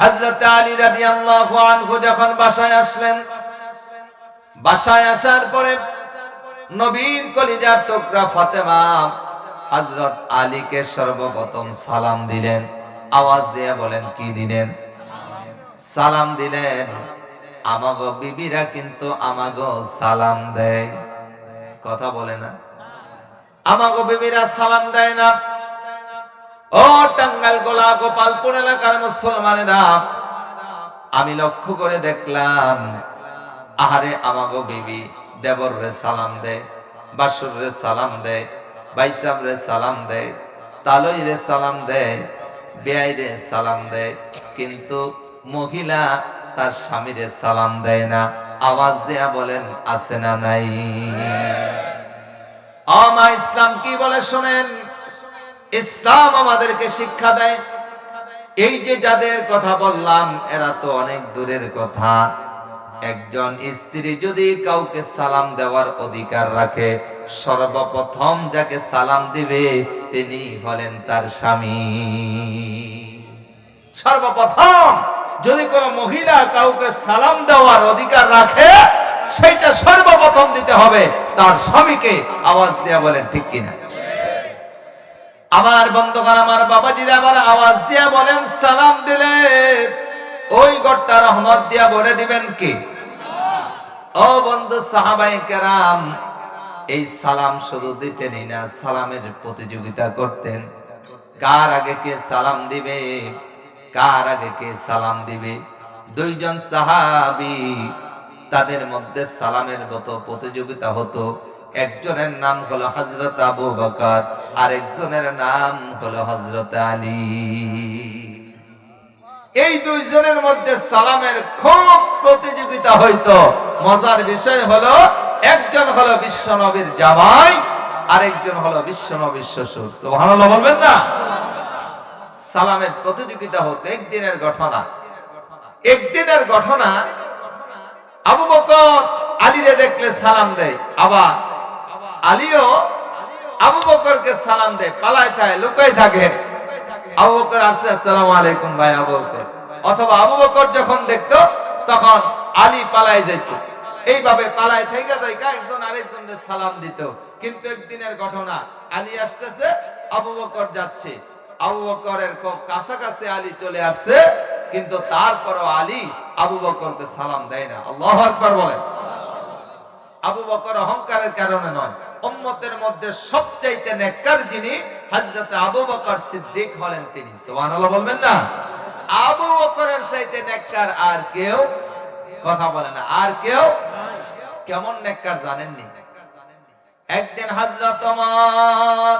হযরত আলী রাদিয়াল্লাহু আনহু যখন বাসায় আসলেন, বাসায় আসার পরে নবীর কলিজার টুকরা ফাতেমা হযরত আলীকে সর্বপ্রথম সালাম দিলেন। আওয়াজ দিয়ে বলেন, কি দিলেন? সালাম দিলেন, আমাগো বিবিরা কিন্তু আমাগো সালাম দেয়। কথা বলে না। আমাগো বিবিরা সালাম দেয় না। ও টাঙ্গাল গোলা গোপালপুর এলাকার মুসলমানেরা, আমি লক্ষ্য করে দেখলাম, আহারে আমাগো বিবি দেবর রে সালাম দেয় বাসুর রে সালাম দেয় বাইসাব রে সালাম দেয় তালই রে সালাম দেয় বেআই রে সালাম দেয় কিন্তু মহিলা তার স্বামীরে সালাম দেয় না, আওয়াজ দেয়া বলেন, আছে না নাই? আমা ইসলাম কি বলে শোনেন? ইসলাম আমাদেরকে শিক্ষা দেয়। এই যে যাদের কথা বললাম, এরা তো অনেক দূরের কথা। একজন স্ত্রী যদি কাউকে সালাম দেওয়ার অধিকার রাখে, সর্বপ্রথম যাকে সালাম দিবে তিনি হলেন তার স্বামী। সর্বপ্রথম যদি কোন মহিলা কাউকে সালাম দেওয়ার অধিকার রাখে, সেইটা সর্বপ্রথম দিতে হবে। তার স্বামীকে আওয়াজ দেওয়া বলেন, ঠিক কিনা? আমার বন্ধুগণ, আমার বাবাজিরা আবার আওয়াজ দিয়া বলেন, সালাম দিলে। ওই গড়টা রহমত দিয়া ভরে দিবেন কি? ও বন্ধু সাহাবাই কেরাম, এই সালাম শুধু দিতেনই না, সালামের প্রতিযোগিতা করতেন। কার আগে কে সালাম দিবে? কার আগে কে সালাম দিবে? দুইজন সাহাবি, তাদের মধ্যে সালামের মতো প্রতিযোগিতা হতো। একজনের নাম হলো হজরত আবু বকর আর একজনের নাম হলো হজরত আলী। এই দুইজনের মধ্যে সালামের খুব প্রতিযোগিতা হইতো। মজার বিষয় হলো, একজন হলো বিশ্ব নবীর জামাই, আরেকজন হলো বিশ্ব নবীর শ্বশুর। সুবহানাল্লাহ বলবেন না? সালামের প্রতিযোগিতা হতো, একদিনের ঘটনা। একদিনের ঘটনা, আবু বকর আলীরে দেখলে সালাম দেয়, আবার আলীও আবু বকরকে সালাম দেয়, পালায় থাকে লুকাই থাকে। আবু বকর আসছে, আসসালামু আলাইকুম ভাই আবু বকর। অথবা আবু বকর যখন দেখতো, তখন আলী পালায় যেত। এইভাবে পালায় থেকে থেকে একজন আরেকজনের সালাম দিত। কিন্তু একদিনের ঘটনা, আলী আসতেছে, আবু বকর যাচ্ছে। আবু বকরের খুব কাছাকাছি আলী চলে আসছে, কিন্তু তারপরও আলী আবু বকরকে সালাম দেয় না। আল্লাহ আকবার বলেন। আবু বকর অহংকারের কারণে নয়। উম্মতের মধ্যে সবচাইতে নেককার যিনি হযরত আবু বকর সিদ্দিক হলেন তিনি। সুবহানাল্লাহ বলবেন না? আবু বকরের চাইতে নেককার আর কেউ কথা বলে না। আর কেউ কেমন নেককার জানেননি? একদিন হযরত ওমর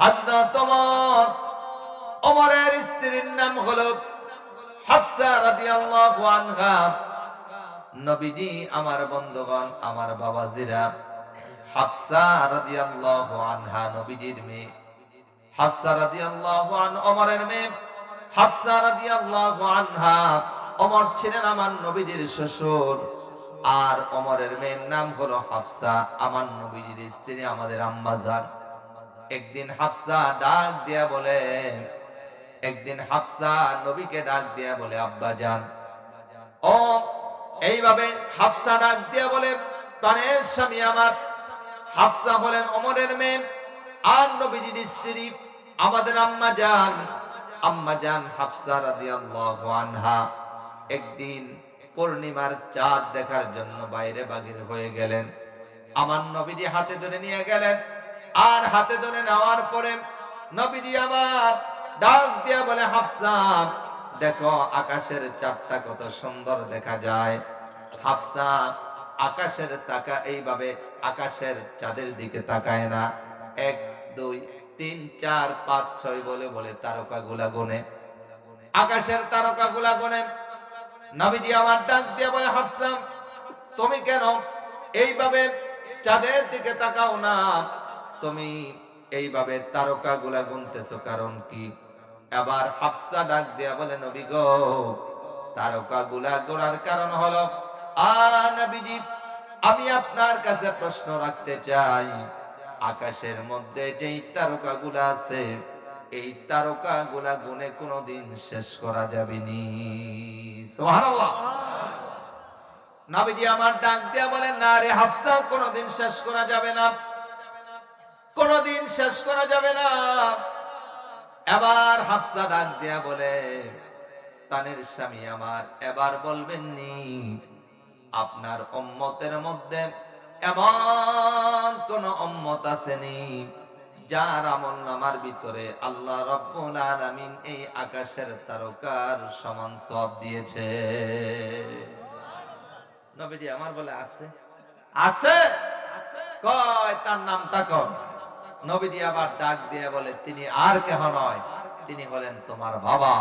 হযরত ওমর, ওমরের স্ত্রীর নাম হলো হাফসা রাদিয়াল্লাহু আনহা। নবীজি, আমার বন্ধুগণ, আমার বাবাজিরা হাফসা নবীজির মেয়ে। মেয়ে। হাফসা ছিলেন আমার নবীজির শ্বশুর। আর ওমরের মেয়ের নাম হলো হাফসা, আমার নবীজির স্ত্রী, আমাদের আম্মা একদিন হাফসা ডাক দিয়া বলে, একদিন হাফসা নবীকে ডাক দিয়া বলে, আব্বা জান। ও, এইভাবে হাফসা ডাক দিয়া বলে, প্রাণের স্বামী আমার হাফসা হলেন অমরের মেয়ে, আর নবীজির স্ত্রী, আমাদের আম্মা জান। আম্মা জান হাফসা রাদিয়াল্লাহু আনহা একদিন পূর্ণিমার চাঁদ দেখার জন্য বাইরে বাগির হয়ে গেলেন। আমার নবীজি হাতে ধরে নিয়ে গেলেন, আর হাতে ধরে নেওয়ার পরে নবীজি আবার ডাক দিয়া বলে, হাফসা, দেখো আকাশের চাঁদটা কত সুন্দর দেখা যায়। হাফসা আকাশের তাকা এইভাবে আকাশের চাঁদের দিকে তাকায় না। এক, দুই, তিন, চার, পাঁচ, ছয় বলে বলে তারকা গুলা গুনে। আকাশের তারকা গুলা গুনে। নবীজি আমার ডাক দিয়ে বলে, হাফসা, তুমি কেন এইভাবে চাঁদের দিকে তাকাও না? তুমি এইভাবে তারকা গুলা গুনতেছো কারণ কি? আবার হাফসা ডাক দিয়া বলে, নবী গো তারকা গুলা গোনার কারণ হলো আ নবীজি, আমি আপনার কাছে প্রশ্ন রাখতে চাই। আকাশের মধ্যে যেই তারকা গুলা আছে, এই তারকা গুলা গুনে কোনোদিন শেষ করা যাবে নি। সুবহানাল্লাহ। নবীজি আমার ডাক দিয়া বলেন, না রে হাফসা, কোনোদিন শেষ করা যাবে না। কোনোদিন শেষ করা যাবে না। এবার হাফসা ডাক দিয়া বলে, তানের স্বামী আমার এবার বলবেন নি আপনার অম্মতের মধ্যে এমন কোন অম্মত আসেনি যার আমল নামার ভিতরে আল্লাহ রব্বুল আলামিন এই আকাশের তারকার সমান সব দিয়েছে। নবীজি আমার বলে, আছে। আছে? কয়, তার নামটা কর নবীজি আবার ডাক দিয়ে বলে, তিনি আর কেহ নয়। তিনি হলেন তোমার বাবা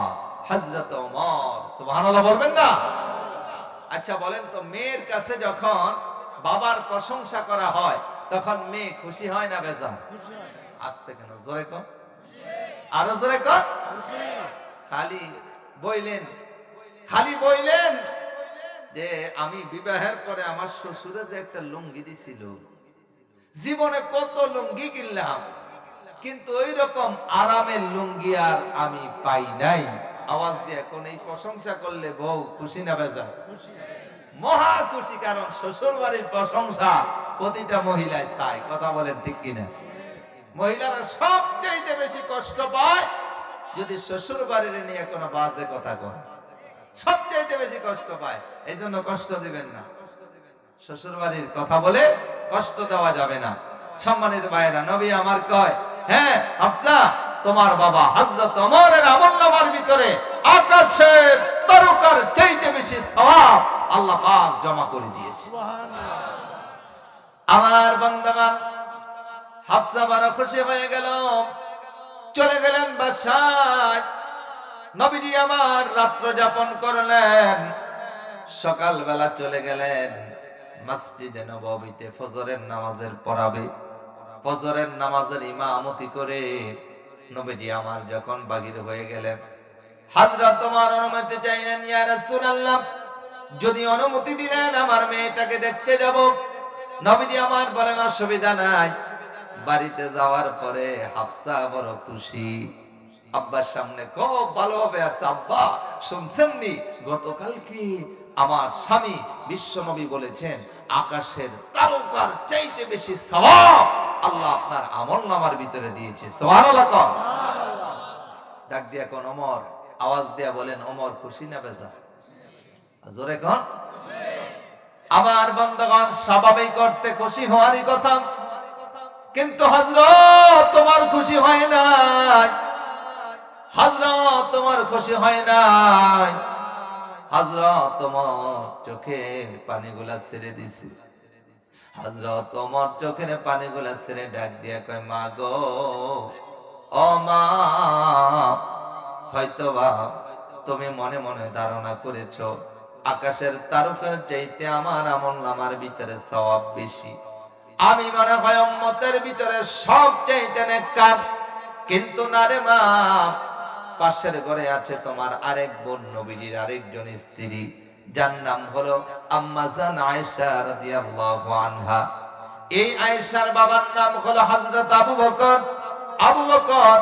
হযরত ওমর। সুবহানাল্লাহ বলবেন না? আচ্ছা বলেন তো, মেয়ের কাছে যখন বাবার প্রশংসা করা হয়, তখন মেয়ে খুশি হয় না বেজার? আসতে কেন জোরে কর আরও জোরে কর খালি বইলেন খালি বইলেন যে আমি বিবাহের পরে আমার শ্বশুরে যে একটা লুঙ্গি দিছিল, জীবনে কত লুঙ্গি কিনলাম, কিন্তু ওই রকম আরামের লুঙ্গি আর আমি পাই নাই। আওয়াজ দিয়ে কোন এই প্রশংসা করলে বউ খুশি না বেজা মহা খুশি, কারণ শ্বশুর বাড়ির প্রশংসা প্রতিটা মহিলায় চায়। কথা বলেন ঠিক কিনা? মহিলারা সবচাইতে বেশি কষ্ট পায় যদি শ্বশুর বাড়ির নিয়ে কোনো বাজে কথা কয়। সবচাইতে বেশি কষ্ট পায়, এই জন্য কষ্ট দিবেন না। শ্বশুর বাড়ির কথা বলে কষ্ট দেওয়া যাবে না। সম্মানিত ভাইরা নবী আমার কয় হ্যাঁ আফসা তোমার বাবা হযরত ওমরের আমল নামার ভিতরে আকাশের তারকার চাইতে বেশি সওয়াব আল্লাহ পাক জমা করে দিয়েছে। আমার বান্দাবান হাফসা বড় খুশি হয়ে গেল। চলে গেলেন বাসায়। নবীজি আমার রাত্র যাপন করলেন। সকালবেলা চলে গেলেন মসজিদে নববীতে ফজরের নামাজের পড়াবে। ফজরের নামাজের ইমামতি করে নবীজি আমার যখন বাগির হয়ে গেলেন হাজরত তোমার অনুমতি চাইলেন, ইয়া রাসূলুল্লাহ, যদি অনুমতি দিলেন আমার মেয়েটাকে দেখতে যাব। নবীজি আমার বলেন, অসুবিধা নাই। বাড়িতে যাওয়ার পরে হাফসা বড় খুশি। আব্বার সামনে খুব ভালোভাবে আছে, আব্বা, শুনছেন নি? গতকাল কি আমার স্বামী বিশ্বনবী বলেছেন, আকাশের তারকার চাইতে বেশি সওয়াব আল্লাহ আপনার আমল নামার ভিতরে দিয়েছে। ডাক দিয়া কোন, ওমর। আওয়াজ দিয়া বলেন, ওমর, খুশি না বেজা? জোরে কন। আমার বন্ধগণ স্বাভাবিক করতে খুশি হওয়ারই কথা। কিন্তু হজরত তোমার খুশি হয় নাই। হজরত তোমার খুশি হয় নাই। হজরত তোমার চোখের পানিগুলা ছেড়ে দিছে। হজরত তোমার চোখের পানিগুলা ছেড়ে ডাক দিয়া কয়, মা গো, ও মা হয়তো বা তুমি মনে মনে ধারণা করেছ, আকাশের তারকার চাইতে আমার আমল নামার ভিতরে সওয়াব বেশি। আমি মনে হয় উম্মতের ভিতরে সব চাইতে নেককার। কিন্তু না রে মা, পাশের ঘরে আছে তোমার আরেক বোন নবীজির আরেকজন স্ত্রী। যার নাম হলো আম্মাজান আয়েশা রাদিয়াল্লাহু আনহা। এই আয়েশার বাবার নাম হলো হযরত আবু বকর। আবু বকর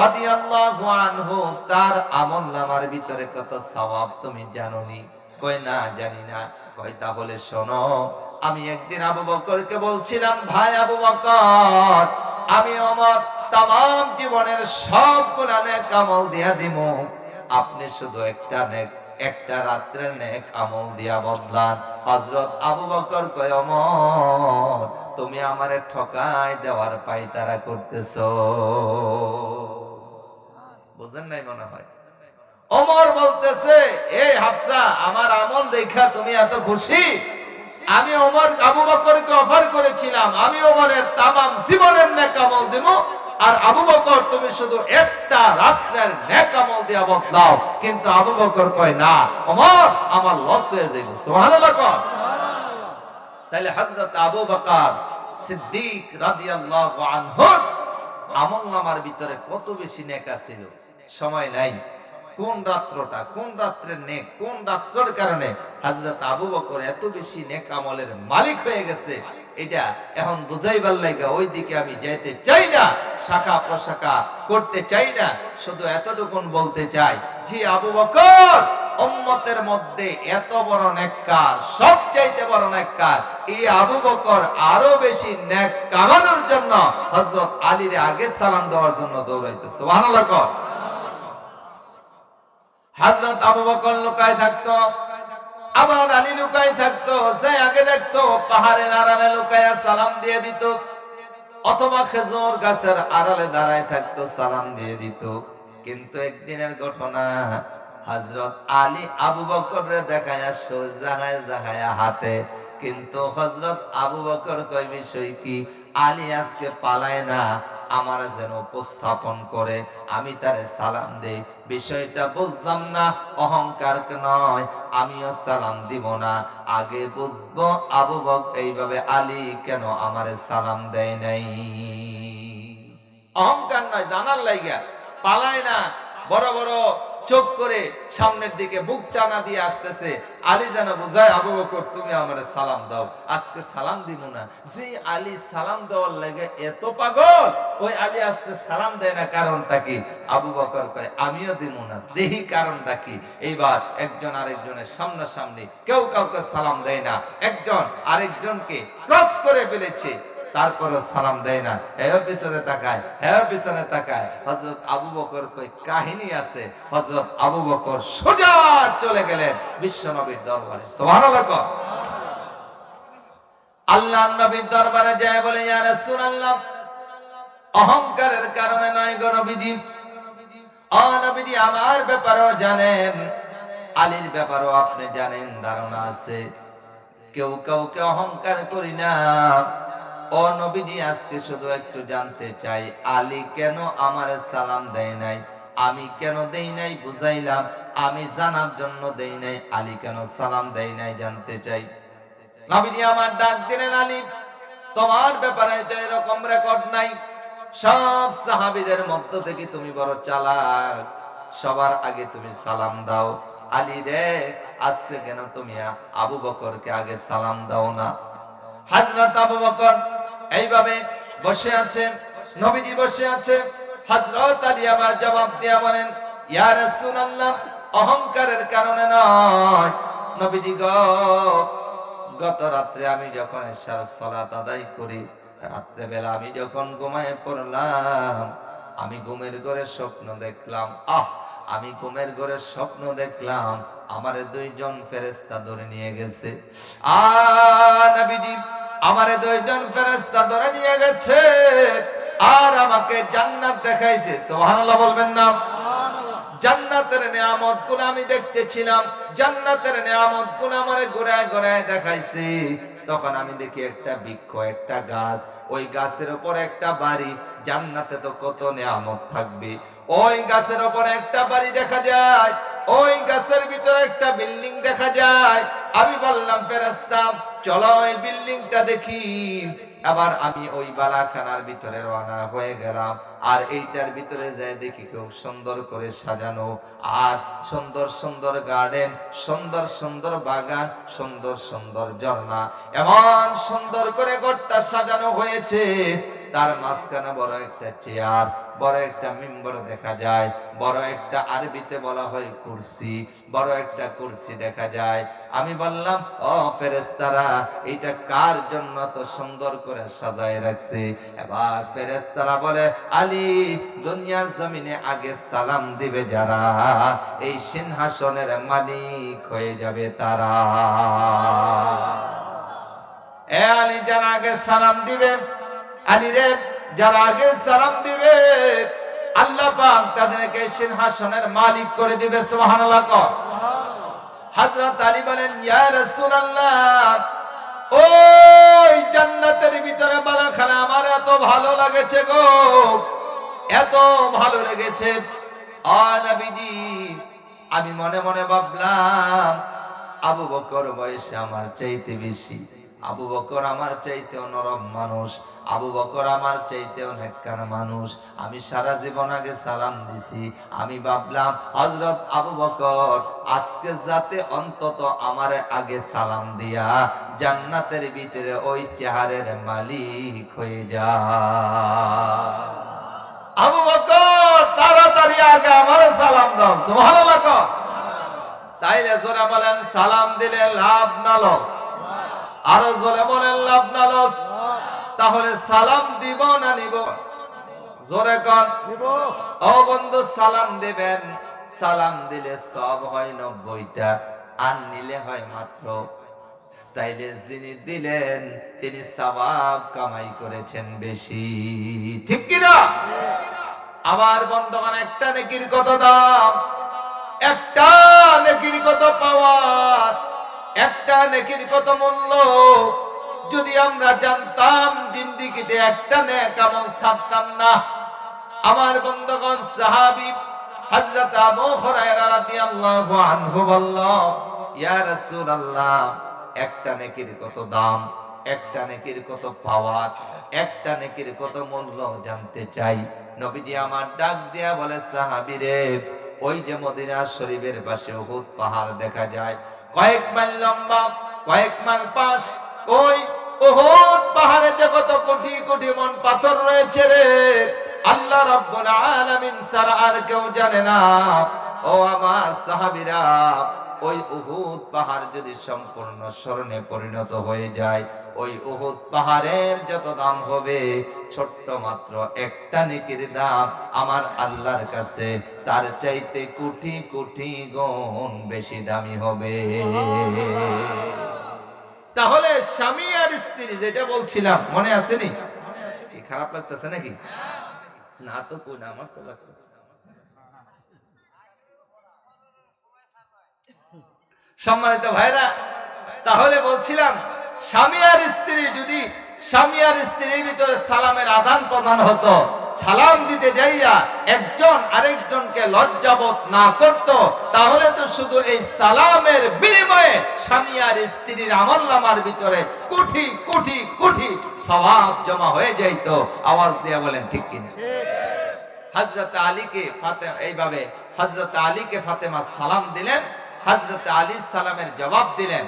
রাদিয়াল্লাহু আনহু, তার আমল নামার ভিতরে কত সওয়াব তুমি জানোনি? কই না, জানি না। কই তাহলে শোনো, আমি একদিন আবু বকরকে বলছিলাম, ভাই আবু বকর, আমি আমার তাম জীবনের সব নেক আমল দিয়া দিমু। আপনি শুধু একটা নেক একটা রাত্রের নেক আমল দিয়া বদলান। হযরত আবু বকর কয়, অমর, তুমি আমারে ঠকাই দেওয়ার পাই তারা করতেছো। বুঝেন নাই মনে হয়? ওমর বলতেছে এই হাফসা, আমার আমল দেখা তুমি এত খুশি? আমি ওমর আবু বকরকে অফার করেছিলাম। আমি ওমরের তামাম জীবনের নেক আমল দেব আর আবু বকর, তুমি শুধু একটা রাত্রের নেক আমল দিয়া বদলাও। কিন্তু আবু বকর কয়, না, ওমর, আমার লস হয়ে যাইব। সুবহানাল্লাহ কর তাহলে হযরত আবু বকর সিদ্দিক রাদিয়াল্লাহু আনহু আমল নামার ভিতরে কত বেশি নেকা ছিল সময় নাই। কোন রাত্রটা, কোন রাত্রের নেক, কোন রাত্রের কারণে হাজরত আবু বকর এত বেশি নেক আমলের মালিক হয়ে গেছে? এটা এখন বুঝাইবার লাগা ওই দিকে আমি যাইতে চাই না। শাখা প্রশাখা করতে চাই না, শুধু এতটুকুন বলতে চাই, জি আবু বকর, উম্মতের মধ্যে এত বড় নেককার, সবচাইতে বড় নেককার এই আবু বকর আরও বেশি নেক কামানোর জন্য হযরত আলীর আগে সালাম দেওয়ার জন্য দৌড়াইতো। সুবহানাল্লাহ হযরত আবু বকর লুকায় থাকতো আবার আলী লুকায় থাকতো, সে আগে দেখতো, পাহাড়ের আড়ালে লুকায়া সালাম দিয়ে দিত। অথবা খেজুর গাছের আড়ালে দাঁড়ায় থাকতো, সালাম দিয়ে দিত। কিন্তু একদিনের ঘটনা হজরত আলী আবু বকরে দেখায়া জাগায় জাগায়া হাতে কিন্তু হজরত আবু বকর কয়, বিষয় কি? আলী আজকে পালায় না আমার যেন উপস্থাপন করে, আমি তারে সালাম দেই। বিষয়টা বুঝলাম না, অহংকার নয়, আমিও সালাম দিব না। আগে বুঝব, আবু বক এইভাবে আলী কেন আমারে সালাম দেয় নাই? অহংকার নয়, জানার লাইগা, পালায় না, বড় বড় চোখ করে সামনের দিকে বুক টানা দিয়ে আসতেছে, আলী যেন বোঝায়, আবু বকর, তুমি আমারে সালাম দাও। আজকে সালাম দিব না। যে আলী সালাম দেওয়ার লাগে এত পাগল, ওই আলী আজকে সালাম দেয় না, কারণটা কি? আবু বকর কয়, আমিও দিব না, দেহি কারণটা কি? এইবার একজন আরেকজনের সামনাসামনি কেউ কাউকে সালাম দেয় না। একজন আরেকজনকে ক্রস করে ফেলেছে। তারপরে সালাম দেয় না। হ্যাঁ পিছনে তাকায় হ্যাঁ পিছনে তাকায়। হজরত আবু বকর কই, কাহিনী আছে। হজরত আবু বকর সোজা চলে গেলেন বিশ্ব নবীর দরবারে। সুবহানাল্লাহ। আল্লাহ নবীর দরবারে যায় বলে, ইয়া রাসূলুল্লাহ, অহংকারের কারণে নয় গো নবীজি। ও আমার ব্যাপারেও জানেন, আলীর ব্যাপারেও আপনি জানেন, ধারণা আছে। কেউ কাউকে অহংকার করি না। ও আজকে শুধু একটু জানতে চাই, আলী কেন আমার সালাম দেয় নাই? আমি কেন দেই নাই বুঝাইলাম, আমি জানার জন্য দেই নাই, আলী কেন সালাম দেয় নাই জানতে চাই। নবীজি, আমার ডাক দিলেন আলী, তোমার ব্যাপারে তো এরকম রেকর্ড নাই। সব সাহাবীদের মধ্য থেকে তুমি বড় চালাক, সবার আগে তুমি সালাম দাও। আলী রে, আজকে কেন তুমি আবু বকরকে আগে সালাম দাও না? হাজরত আবু বকর এইভাবে বসে আছেন নবীজি বসে আছে। হযরত আলী আবার জবাব দিয়া বলেন, ইয়া রাসূলুল্লাহ, অহংকারের কারণে নয়। নবীজি গো, গত রাত্রে আমি যখন এশার সালাত আদায় করি, রাত্রে বেলা আমি যখন ঘুমায় পড়লাম, আমি ঘুমের ঘরে স্বপ্ন দেখলাম। আহ, আমি ঘুমের ঘরে স্বপ্ন দেখলাম, আমারে দুইজন ফেরেস্তা ধরে নিয়ে গেছে। আ নবীজি আমারে দুইজন ফেরেস্তা ধরে নিয়ে গেছে আর আমাকে জান্নাত দেখাইছে। সুবহানাল্লাহ বলবেন না। জান্নাতের নিয়ামতগুলো আমি দেখতেছিলাম। জান্নাতের নিয়ামতগুলো আমারে ঘুরায় ঘুরায় দেখাইছে। তখন আমি দেখি একটা বৃক্ষ, একটা গাছ, ওই গাছের উপর একটা বাড়ি। জান্নাতে তো কত নিয়ামত থাকবে। ওই গাছের উপর একটা বাড়ি দেখা যায়, ওই গাছের ভিতরে একটা বিল্ডিং দেখা যায়। আমি বললাম ফেরাস্তা চলো ওই বিল্ডিংটা দেখি। আবার আমি ওই বালাখানার ভিতরে রওনা হয়ে গেলাম। আর এইটার ভিতরে যাই দেখি খুব সুন্দর করে সাজানো। আর সুন্দর সুন্দর গার্ডেন, সুন্দর সুন্দর বাগান, সুন্দর সুন্দর ঝর্ণা। এমন সুন্দর করে ঘরটা সাজানো হয়েছে। তার মাঝখানে বড় একটা চেয়ার, বড় একটা মিম্বর দেখা যায়, বড় একটা আরবিতে বলা হয় কুরসি, বড় একটা কুরসি দেখা যায়। আমি বললাম, ও ফেরেস্তারা এটা কার জন্য তো সুন্দর করে সাজায় রাখছে? এবার ফেরেস্তারা বলে, আলী, দুনিয়ার জমিনে আগে সালাম দিবে যারা, এই সিংহাসনের মালিক হয়ে যাবে তারা। এ আলী যারা আগে সালাম দিবে আলী রে যারা আগে সালাম দিবে আল্লাহ পাক তাদেরকে সিংহাসনের মালিক করে দিবে সুবহানাল্লাহ কর। হযরত আলী বলেন ইয়া রাসূলুল্লাহ ওই জান্নাতের ভিতরে বালাখানা আমার এত ভালো লাগেছে গো এত ভালো লেগেছে। আ নবীজি আমি মনে মনে ভাবলাম আবু বকর বয়সে আমার চাইতে বেশি। আবু বকর আমার চাইতে নরম মানুষ, আবু বকর আমার চাইতে অনেক মানুষ। আমি সারা জীবন আগে সালাম দিছি, আমি ভাবলাম হজরত আবু বকর, আজকে যাতে অন্তত আমার আগে সালাম দিয়া জান্নাতের ভিতরে ওই চেহারের মালিক হয়ে যা। আবু বকর, তাড়াতাড়ি আগে আমার সালাম দাও, সুবহানাল্লাহ। তাইলে জোরে বলেন, সালাম দিলে লাভ না লস। আরও জোরে বলেন লাভ না লস। তাহলে সালাম দিব না নিব? জোরে কন। ও বন্ধু সালাম দিবেন। সালাম দিলে সব হয় নব্বইটা আর নিলে হয় মাত্র। তাইলে যিনি দিলেন তিনি সবাব কামাই করেছেন বেশি। ঠিক কিনা আমার বন্ধুগণ একটা নেকির কত দাম? একটা নেকির কত পাওয়ার? একটা নেকির কত মূল্য? যদি আমরা জানতাম জিন্দিগিতে একটা নেক আমল ছাড়তাম না। আমার বন্ধুগণ, সাহাবী হযরত আবু হুরায়রা রাদিয়াল্লাহু আনহু বলল, ইয়া রাসূলুল্লাহ, একটা নেকির কত দাম, একটা নেকির কত পাওয়ার, একটা নেকির কত মূল্য জানতে চাই। নবীজি আমার ডাক দিয়া বলে সাহাবীরে ওই যে মদিনা শরীফের পাশে উহুদ পাহাড় দেখা যায় কয়েক মাইল লম্বা, কয়েক মাইল পাশ, ওই পাহাড়ে কোটি কোটি মন পাথর রয়েছে রে। আল্লাহ আলামিন আর কেউ জানে না। ও আমার সাহাবীরা, ওই উহুদ পাহাড় যদি সম্পূর্ণ স্মরণে পরিণত হয়ে যায় ওই উহুদ পাহাড়ের যত দাম হবে, ছোট্ট মাত্র একটা নেকির দাম আমার আল্লাহর কাছে। তার চাইতে কোটি কোটি গুণ বেশি দামি হবে। তাহলে স্বামী আর স্ত্রী যেটা বলছিলাম, মনে আসেনি কি খারাপ লাগতেছে নাকি? না তো কোন আমার তো লাগতেছে। সম্মানিত ভাইরা, তাহলে বলছিলাম স্বামী আর স্ত্রী যদি স্বামী আর স্ত্রীর ভিতরে সালামের আদান প্রদান হতো, সালাম দিতে যাইয়া একজন আরেকজনকে লজ্জাবোধ না করত, তাহলে তো শুধু এই সালামের বিনিময়ে স্বামী আর স্ত্রীর আমল নামার ভিতরে কোটি কোটি কোটি স্বভাব জমা হয়ে যাইত। আওয়াজ দিয়ে বলেন, ঠিক কিনা? হজরত আলীকে ফাতে, এইভাবে হজরত আলীকে ফাতেমা সালাম দিলেন হজরত আলী সালামের জবাব দিলেন।